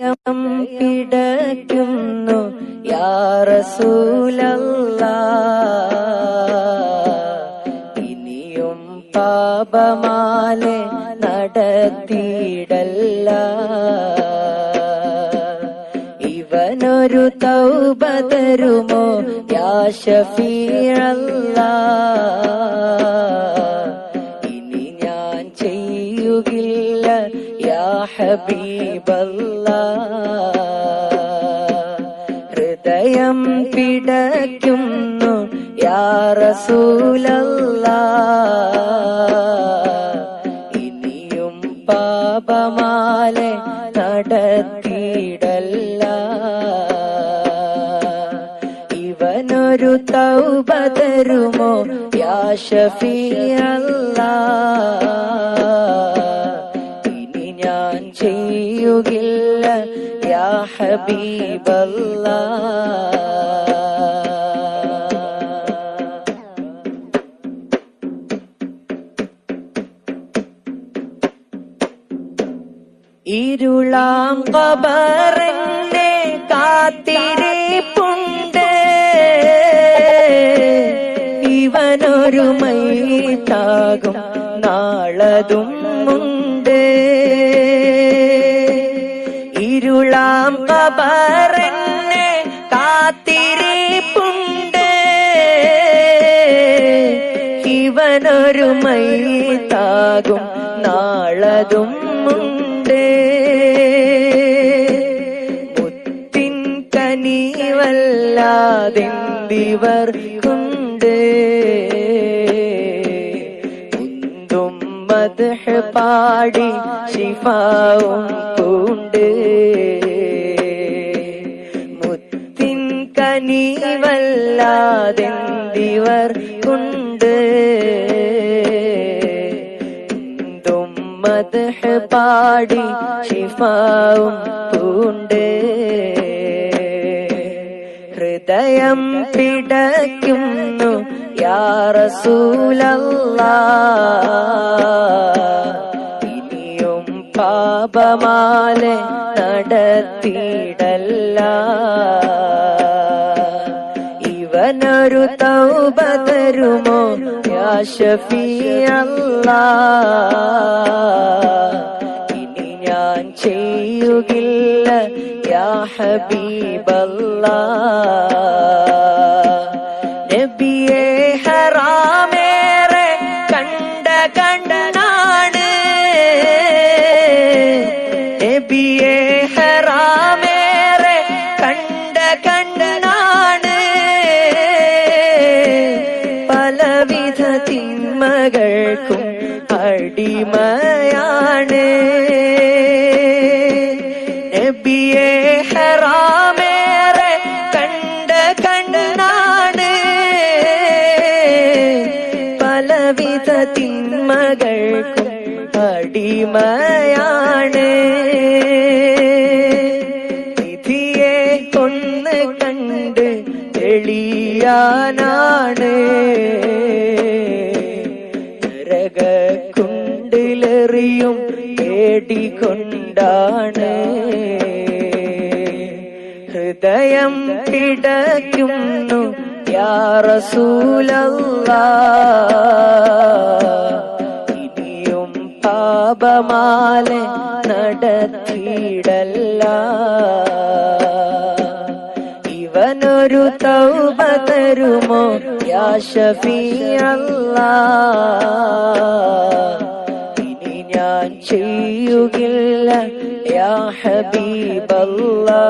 ഹൃദയം പിടയ്ക്കുന്നു യാറസൂലല്ല ഇനിയും പാപമാലെ നടത്തിയിടല്ല. ഇവനൊരു തൗബ തരുമോ? യാ ഷഫീറല്ല. ഇനി ഞാൻ ചെയ്യുകില്ല യാ ഹബീബല്ല. ഹൃദയം പിടയ്ക്കുന്നു യാ റസൂലല്ല ഇനിയും പാപമാലെ നടത്തിയിടല്ല ഇവനൊരു തൗബ തരുമോ യാ ഞാൻ ചെയ്യുകില്ല. യാ ഹബീബല്ല. ഇരുളാം കബറിന്റെ കാത്തിരിപ്പുണ്ട്. ഇവനൊരു മൈത്താകും നാളതും ഉണ്ട് കബറന്നെ കബറിന് കാത്തിരിപ്പുണ്ട്. ഇവനൊരു മൈത്താകും നാളതും ഉണ്ട്. മുത്തിൻ കനിവല്ലാതെന്തിവർക്കുണ്ട്? പാടി ശിഫാവും പൂണ്ട്. കനിവല്ലാതെന്തിവർക്കുണ്ട്? കൊണ്ട് മദ്ഹ് പാടി ശിഫാവും പൂണ്ട്. ഹൃദയം പിടയ്ക്കുന്നു യാറസൂലല്ല ഇനിയും പാപമാലെ നടത്തിയിടല്ല ഇവനൊരു തൗബ തരുമോ? യാ ഷഫീഅല്ലാ ഇനി ഞാൻ ചെയ്യുകില്ല യാ ഹബീബല്ലാ അടിമയാണ്. നബിയെ വിധിയെ കൊന്ന് കണ്ട് തെളിയാനാണ്. നരകക്കുണ്ടിലെറിയും തേടിക്കൊണ്ടാണ്. ഹൃദയം പിടയ്ക്കുന്നു യാ റസൂലല്ലാ. ഇനിയും പാപമാല നടത്തിയിടല്ല. ഇവനൊരു തൗബ തരുമോ യാ ഷഫീഅല്ലാ ഇനി ഞാൻ ചെയ്യുകില്ല. യാ ഹബീബല്ലാ.